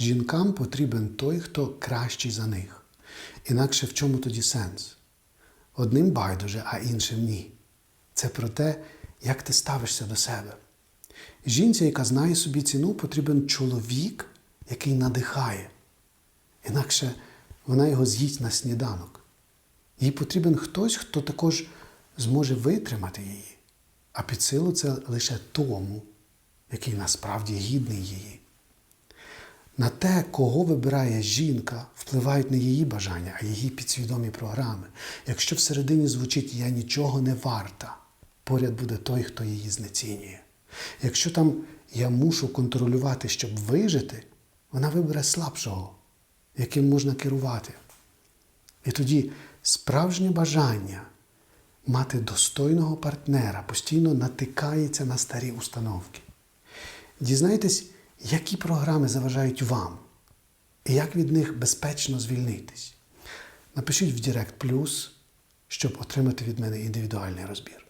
жінкам потрібен той, хто кращий за них. Інакше в чому тоді сенс? Одним байдуже, а іншим ні. Це про те, як ти ставишся до себе. Жінці, яка знає собі ціну, потрібен чоловік, який надихає. Інакше вона його з'їсть на сніданок. Їй потрібен хтось, хто також зможе витримати її. А під силу це лише тому, який насправді гідний її. На те, кого вибирає жінка, впливають не її бажання, а її підсвідомі програми. Якщо всередині звучить Я нічого не варта, поряд буде той, хто її знецінює. Якщо там я мушу контролювати, щоб вижити, вона вибере слабшого, яким можна керувати. І тоді справжнє бажання мати достойного партнера постійно натикається на старі установки. Дізнайтесь, які програми заважають вам і як від них безпечно звільнитись. Напишіть в Директ Плюс, щоб отримати від мене індивідуальний розбір.